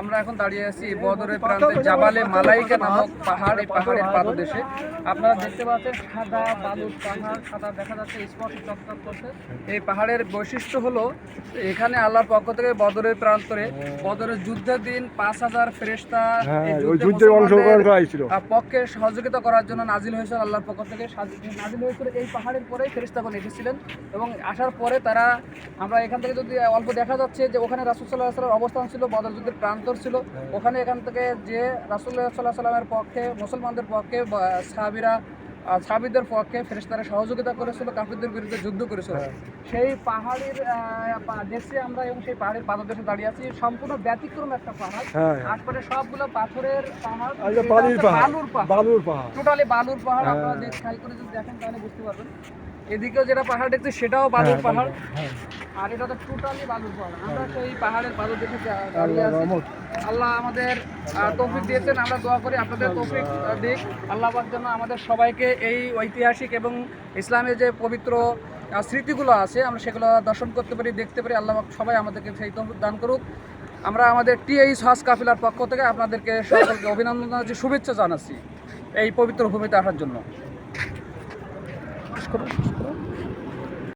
আমরা এখন দাঁড়িয়ে আছি বদরের প্রান্তে জাবালে মালাইকা নামক পাহাড় এই পাহাড়ের পাদদেশে। আপনারা দেখতে পাচ্ছেন সাদা বালুর পাহাড় সাদা দেখা যাচ্ছে স্পষ্ট চকচক করছে। এই পাহাড়ের বৈশিষ্ট্য হলো এখানে আল্লাহর পক্ষ থেকে বদরের প্রান্তরে বদরের যুদ্ধের দিন পাঁচ হাজার ফেরেস্তা হ্যাঁ যুদ্ধে অংশগ্রহণ করা হয়েছিল পক্ষে সহযোগিতা করার জন্য নাজিল হয়েছিল আল্লাহর পক্ষ থেকে। নাজিল হয়েছিল এই পাহাড়ের পরেই ফেরিস্তাগণ এসেছিলেন এবং আসার পরে তারা আমরা এখান থেকে যদি অল্প দেখা যাচ্ছে যে ওখানে রাসুল সাল্লাহ সাল্লামের অবস্থান ছিল বদর যুদ্ধের প্রান্তর ছিল। ওখানে এখান থেকে যে রাসুল্লাহ সাল্লাহ সাল্লামের পক্ষে মুসলমানদের পক্ষে সাহাবিরা সাহাবিদের পক্ষে ফেরেস্তারা সহযোগিতা করেছিল কাফিরদের বিরুদ্ধে যুদ্ধ করেছিল। সেই পাহাড়ের দেশে আমরা এবং সেই পাহাড়ের পাদদেশে দাঁড়িয়ে আছি। সম্পূর্ণ ব্যতিক্রম একটা পাহাড়। হ্যাঁ আশপাশে সবগুলো পাথরের পাহাড় বালির হচ্ছে পাহাড়। বালুর পাহাড়। বালুর পাহাড়। টোটালি বালুর পাহাড়। হ্যাঁ। আপনারা খেয়াল করে যদি দেখেন তাহলে বুঝতে পারবেন। এদিকেও যেটা পাহাড় দেখছি সেটাও বালুর হ্যাঁ, পাহাড়। হ্যাঁ। আর এটা তো টোটালি বালুর পাহাড়। আমরা সেই পাহাড়ের যা- দাঁড়িয়ে আছি। আল্লাহ আমাদের তৌফিক দিয়েছেন। আমরা দোয়া করি আপনাদের তৌফিক দিক। আল্লাহ পাক যেন আমাদের সবাইকে এই ঐতিহাসিক এবং ইসলামের যে পবিত্র স্মৃতিগুলো আছে, আমরা সেগুলো দর্শন করতে পারি, দেখতে পারি। আল্লাহ সবাই আমাদেরকে সেই তৌফিক দান করুক। আমরা আমাদের টিএইচ হজ কাফিলার পক্ষ থেকে আপনাদেরকে সকলকে অভিনন্দন জানাচ্ছি, শুভেচ্ছা জানাচ্ছি এই পবিত্র ভূমিতে আসার জন্য।